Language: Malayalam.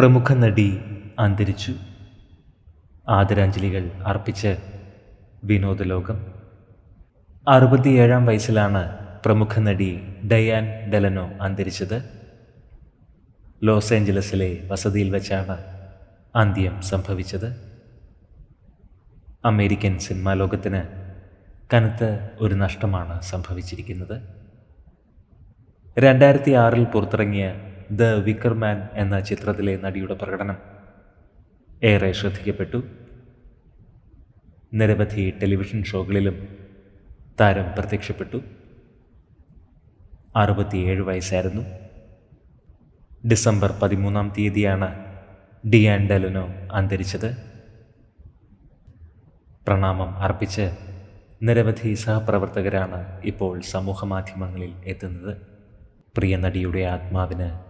പ്രമുഖ നടി അന്തരിച്ചു. ആദരാഞ്ജലികൾ അർപ്പിച്ച് വിനോദലോകം. അറുപത്തിയേഴാം വയസ്സിലാണ് പ്രമുഖ നടി ഡയാൻ ഡെലനോ അന്തരിച്ചത്. ലോസ് ഏഞ്ചലസിലെ വസതിയിൽ വെച്ചാണ് അന്ത്യം സംഭവിച്ചത്. അമേരിക്കൻ സിനിമാ ലോകത്തിന് കനത്ത ഒരു നഷ്ടമാണ് സംഭവിച്ചിരിക്കുന്നത്. രണ്ടായിരത്തി ആറിൽ പുറത്തിറങ്ങിയ ദ വിക്കർമാൻ എന്ന ചിത്രത്തിലെ നടിയുടെ പ്രകടനം ഏറെ ശ്രദ്ധിക്കപ്പെട്ടു. നിരവധി ടെലിവിഷൻ ഷോകളിലും താരം പ്രത്യക്ഷപ്പെട്ടു. അറുപത്തിയേഴ് വയസ്സായിരുന്നു. ഡിസംബർ പതിമൂന്നാം തീയതിയാണ് ഡിയാൻ ഡെലനോ അന്തരിച്ചത്. പ്രണാമം അർപ്പിച്ച് നിരവധി സഹപ്രവർത്തകരാണ് ഇപ്പോൾ സമൂഹമാധ്യമങ്ങളിൽ എത്തുന്നത്. പ്രിയ നടിയുടെ ആത്മാവിന്